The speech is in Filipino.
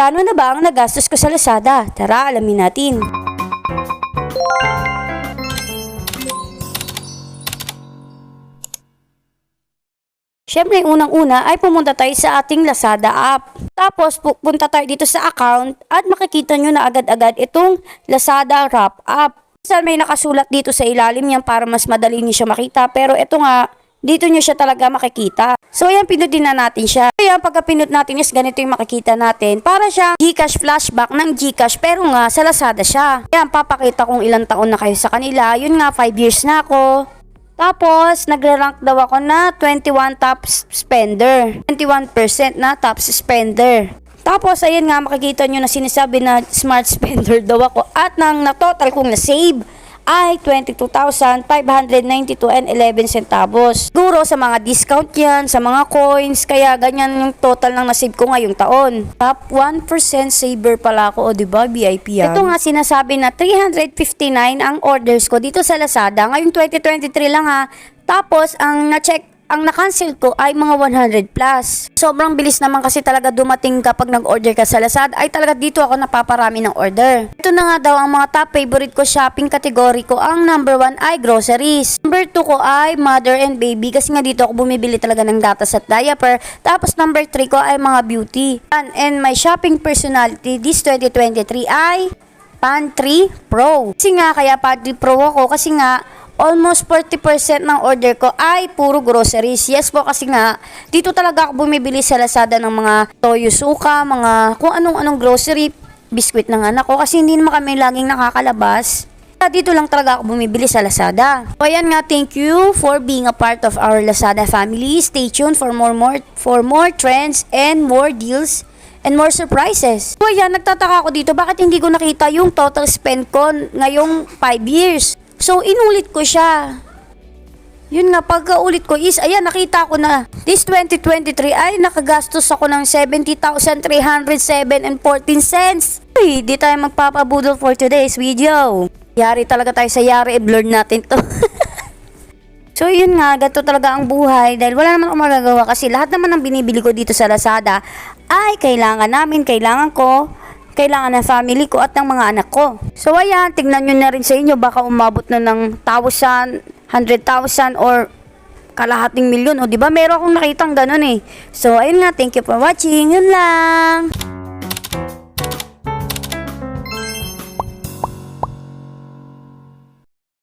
Kano na ba ang nagastos ko sa Lazada? Tara, alamin natin. Siyempre, unang-una ay pumunta tayo sa ating Lazada app. Tapos, pupunta tayo dito sa account at makikita nyo na agad-agad itong Lazada Wrap App. Saan may nakasulat dito sa ilalim yan para mas madali nyo siya makita. Pero ito nga, dito nyo siya talaga makikita. So, ayan, pinutin na natin siya. Ayan, pagka pinut natin is ganito yung makikita natin. Para siya Gcash flashback ng Gcash pero nga sa Lazada siya. Ayan, papakita kung ilang taon na kayo sa kanila. Yun nga, 5 years na ako. Tapos, nagre-rank daw ako na 21 top spender. 21% na top spender. Tapos, ayan nga, makikita nyo na sinasabi na smart spender daw ako. At nang na-total kong na-save ay 22,592 and 11 centavos. Siguro sa mga discount yan, sa mga coins, kaya ganyan yung total ng na-save ko ngayong taon. Top 1% saver pala ako, o diba, VIP yan. Ito nga sinasabi na 359 ang orders ko dito sa Lazada. Ngayong 2023 lang ha. Tapos, ang na-check ang na-cancel ko ay mga 100 plus. Sobrang bilis naman kasi talaga dumating kapag nag-order ka sa Lazada ay talaga dito ako napaparami ng order. Ito na nga daw ang mga top favorite ko shopping category ko. Ang number 1 ay groceries. Number 2 ko ay mother and baby kasi nga dito ako bumibili talaga ng gatas at diaper. Tapos number 3 ko ay mga beauty. And, and my shopping personality this 2023 ay Pantry Pro. Kasi nga kaya Pantry Pro ako kasi nga almost 40% ng order ko ay puro groceries. Yes po kasi nga, dito talaga ako bumibili sa Lazada ng mga toyo suka, mga kung anong-anong grocery, biskwit ng anak ko kasi hindi naman kami laging nakakalabas. Dito lang talaga ako bumibili sa Lazada. So ayan nga, thank you for being a part of our Lazada family. Stay tuned for more more for more trends and more deals and more surprises. So ayan, nagtataka ako dito, bakit hindi ko nakita yung total spend ko ngayong 5 years? So inulit ko siya. Yun nga, pagkaulit ko is, ayan, nakita ko na. This 2023 ay nakagastos ako ng 70,307 and 14 cents. Uy, di tayo magpapabudol for today's video. Yari talaga tayo sa yari, i-blur natin to. So yun nga, gato talaga ang buhay dahil wala naman akong magagawa kasi lahat naman ng binibili ko dito sa Lazada ay kailangan namin, kailangan ko, kailangan ng family ko at ng mga anak ko. So ayan, tignan nyo na rin sa inyo baka umabot na ng 1,000, 100,000 or kalahating milyon. O di ba meron akong nakitang ganun eh. So ayun nga, thank you for watching. Yun lang.